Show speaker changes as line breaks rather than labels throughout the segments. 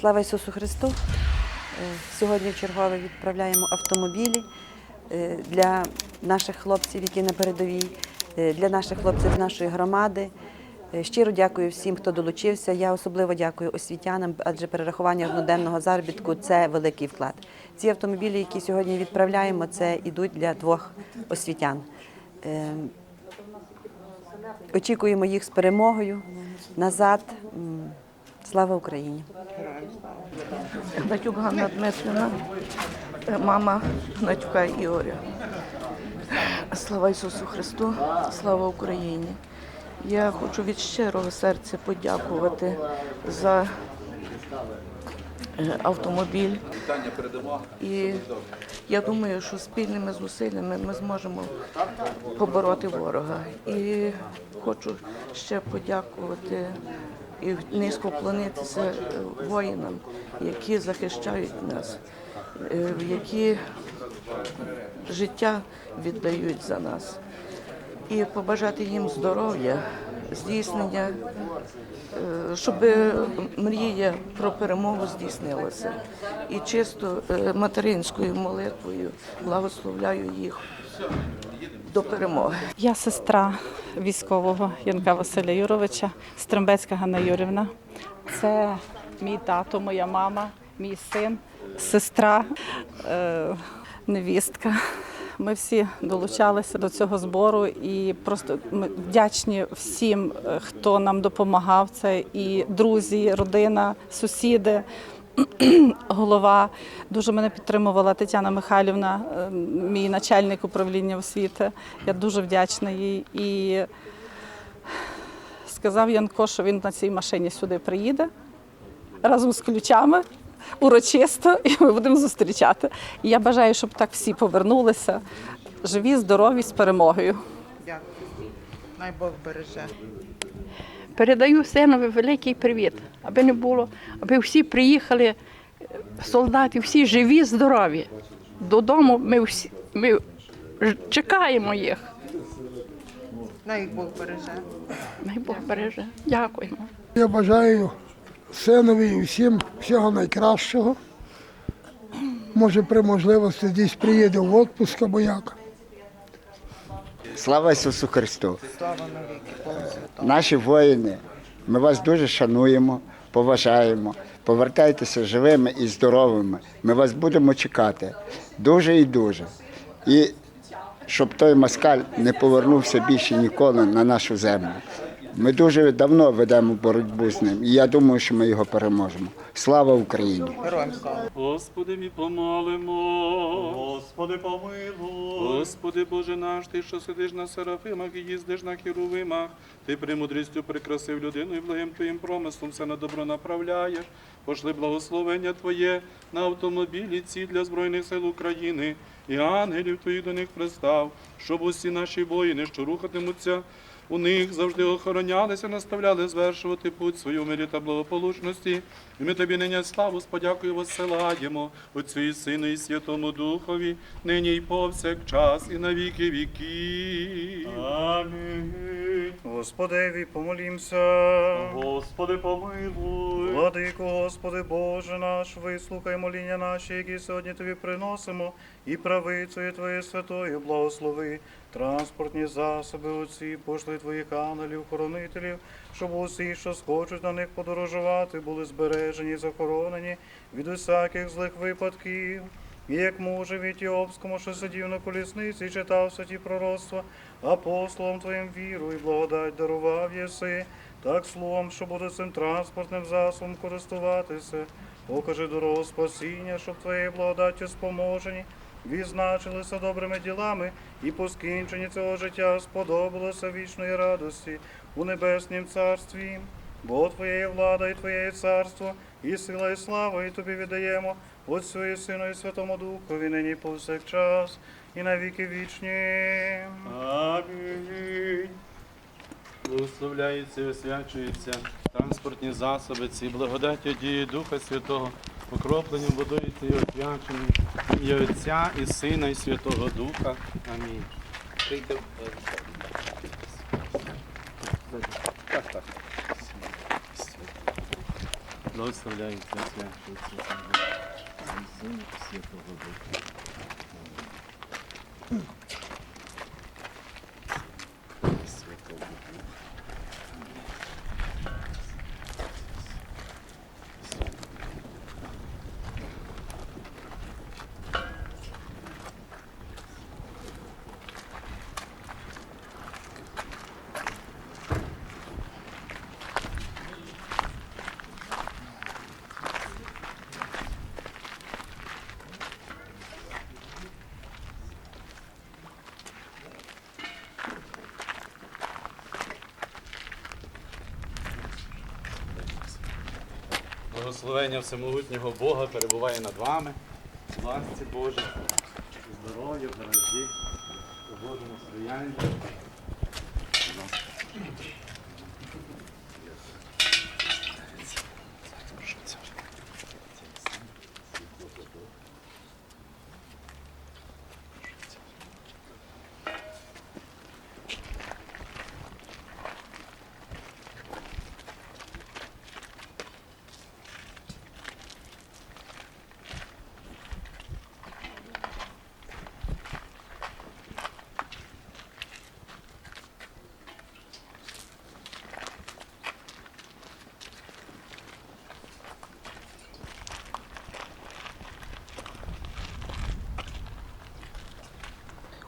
Слава Ісусу Христу! Е, Сьогодні в чергове відправляємо автомобілі е, для наших хлопців, які на передовій, е, для наших хлопців з нашої громади. Щиро дякую всім, хто долучився. Я особливо дякую освітянам, адже перерахування одноденного заробітку це великий вклад. Ці автомобілі, які сьогодні відправляємо, це йдуть для двох освітян. Очікуємо їх з перемогою назад. Слава Україні!
Гнатюк Ганна Дмитрівна, мама Гнатюка Ігоря. Слава Ісусу Христу, слава Україні. Я хочу від щирого серця подякувати за е, автомобіль. І я думаю, що спільними зусиллями ми зможемо побороти ворога. І хочу ще подякувати і низько вклонитися е, воїнам, які захищають нас, е, які життя віддають за нас. І побажати їм здоров'я, здійснення, е, щоб мрія про перемогу здійснилася. І чисто материнською молитвою благословляю їх до перемоги.
Я сестра військового Янка Василя Юровича, Стрембецька Ганна Юрівна. Це мій тато, моя мама, мій син, сестра, е, невістка. Ми всі долучалися до цього збору і просто ми вдячні всім, е, хто нам допомагав. Це і друзі, родина, сусіди. Голова дуже мене підтримувала Тетяна Михайлівна, е, мій начальник управління освіти. Я дуже вдячна їй. І сказав Янко, що він на цій машині сюди приїде разом з ключами урочисто, і ми будемо зустрічати. І я бажаю, щоб так всі повернулися, живі, здорові, з перемогою.
Дякую. Най Бог береже.
Передаю синові великий привіт, аби не було, аби всі приїхали, солдати, всі живі, здорові. Додому ми всі ми чекаємо їх.
Най Бог береже.
Най Бог береже. Дякуємо.
Я бажаю синові і всім всього найкращого. Може, при можливості десь приїде в відпуск або як.
Слава Ісусу Христу! Наші воїни, ми вас дуже шануємо, поважаємо. Повертайтеся живими і здоровими. Ми вас будемо чекати дуже і дуже. І щоб той москаль не повернувся більше ніколи на нашу землю. Ми дуже давно ведемо боротьбу з ним, і я думаю, що ми його переможемо. Слава Україні!
Господи, мій помолимо. Господи, помилуй. Господи, Боже наш, Ти, що сидиш на серафимах і їздиш на херувимах, Ти премудрістю прикрасив людину і благим Твоїм промислом все на добро направляєш. Пошли благословення Твоє на автомобілі ці для Збройних сил України і ангелів Твоїх до них пристав, щоб усі наші воїни, що рухатимуться, у них завжди охоронялися, наставляли звершувати путь свою в мирі та благополучності. І ми тобі нині славу з подякою воссилаємо Отцю і Сину і Святому Духові, нині й повсякчас, і на віки віків.
Амінь.
Господеві помолімся.
Господи, помилуй.
Владико, Господи Боже наш, вислухай моління наші, які сьогодні Тобі приносимо, і правицею Твоєю святою благослови. Транспортні засоби оці, пошли Твоїх ангелів, хоронителів, щоб усі, що схочуть на них подорожувати, були збережені захоронені від усяких злих випадків. І як муже в Етіопському, що сидів на колісниці, і читав святі пророцтва, апостолом Твоїм віру і благодать дарував єси, так словом, що буде цим транспортним засобом користуватися. Покажи дорогу спасіння, щоб Твоєю благодаттю споможені, відзначилися добрими ділами і по скінченні цього життя сподобалося вічної радості у небеснім царстві. Бо Твоєї влада і Твоє царство, і сила, і слава, і Тобі віддаємо, Отцю і Сину, і Святому Духові, нині повсякчас, і на віки вічні.
Амінь.
Благословляється освячується транспортні засоби, ці благодаті дії Духа Святого, окропленням водою і освяченням ім'я Отця і Сина, і Святого Духа. Амінь. Так, так.
Благословляю Святого, Сина Святого Духа. Святого Духа. Благословення всемогутнього Бога перебуває над вами. В ласці Божій, здоров'я, у Божому стоянні.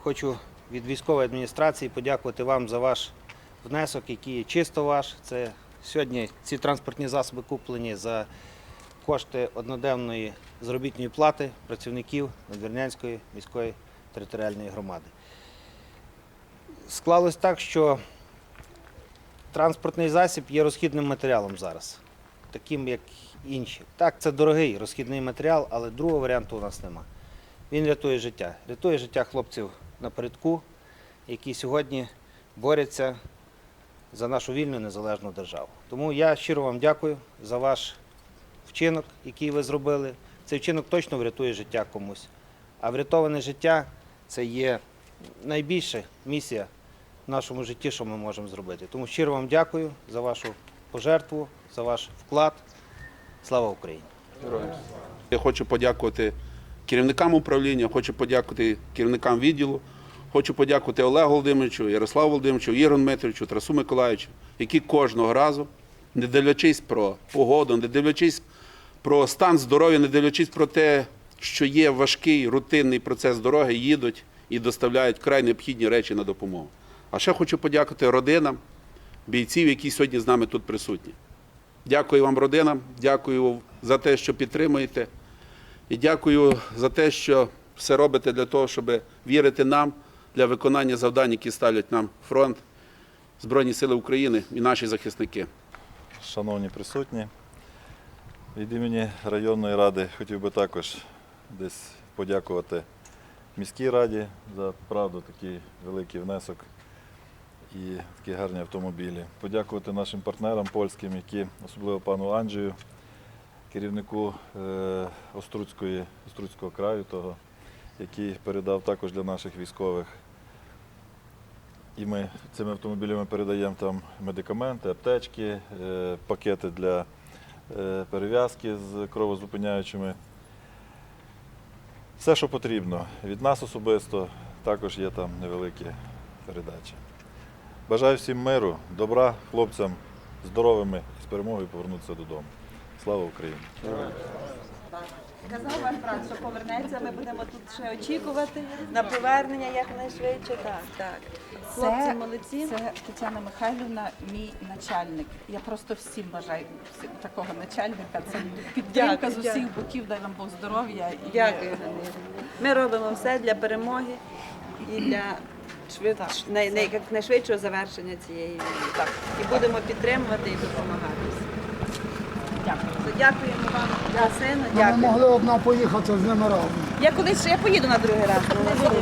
Хочу від військової адміністрації подякувати вам за ваш внесок, який чисто ваш. Це сьогодні ці транспортні засоби куплені за кошти одноденної заробітної плати працівників Надвірнянської міської територіальної громади. Склалось так, що транспортний засіб є розхідним матеріалом зараз, таким як інші. Так, це дорогий розхідний матеріал, але другого варіанту у нас немає. Він рятує життя. Рятує життя хлопців напередку, які сьогодні борються за нашу вільну незалежну державу. Тому я щиро вам дякую за ваш вчинок, який ви зробили. Цей вчинок точно врятує життя комусь. А врятоване життя це є найбільша місія в нашому житті, що ми можемо зробити. Тому щиро вам дякую за вашу пожертву, за ваш вклад. Слава Україні!
Я хочу подякувати керівникам управління, хочу подякувати керівникам відділу, хочу подякувати Олегу Володимировичу, Ярославу Володимировичу, Ігору Дмитровичу, Тарасу Миколаївичу, які кожного разу, не дивлячись про погоду, не дивлячись про стан здоров'я, не дивлячись про те, що є важкий рутинний процес дороги, їдуть і доставляють край необхідні речі на допомогу. А ще хочу подякувати родинам бійців, які сьогодні з нами тут присутні. Дякую вам, родинам, дякую за те, що підтримуєте. І дякую за те, що все робите для того, щоб вірити нам для виконання завдань, які ставлять нам фронт, Збройні Сили України і наші захисники.
Шановні присутні, від імені районної ради хотів би також десь подякувати міській раді за правду такий великий внесок і такі гарні автомобілі. Подякувати нашим партнерам польським, які, особливо пану Анджію, керівнику е, Оструцької, Оструцького краю, того, який передав також для наших військових. І ми цими автомобілями передаємо там медикаменти, аптечки, е, пакети для е, перев'язки з кровозупиняючими. Все, що потрібно. Від нас особисто також є там невеликі передачі. Бажаю всім миру, добра хлопцям, здоровими і з перемогою повернутися додому. Слава Україні!
Казав ваш брат, що повернеться, ми будемо тут ще очікувати на повернення якнайшвидше. Так, так. Хлопці молодці.
Це Тетяна Михайлівна, мій начальник. Я просто всім бажаю всім такого начальника. Це підтримка з усіх боків, дай нам Бог здоров'я. І
Дякую, Ганна. Ми робимо все для перемоги і для найшвидшого завершення цієї війни. І будемо підтримувати і допомагати. Дякуємо вам за сина.
Ми
Дякую.
могли одна поїхати з ними разом.
Я колись ще я поїду на другий раз. але не буде.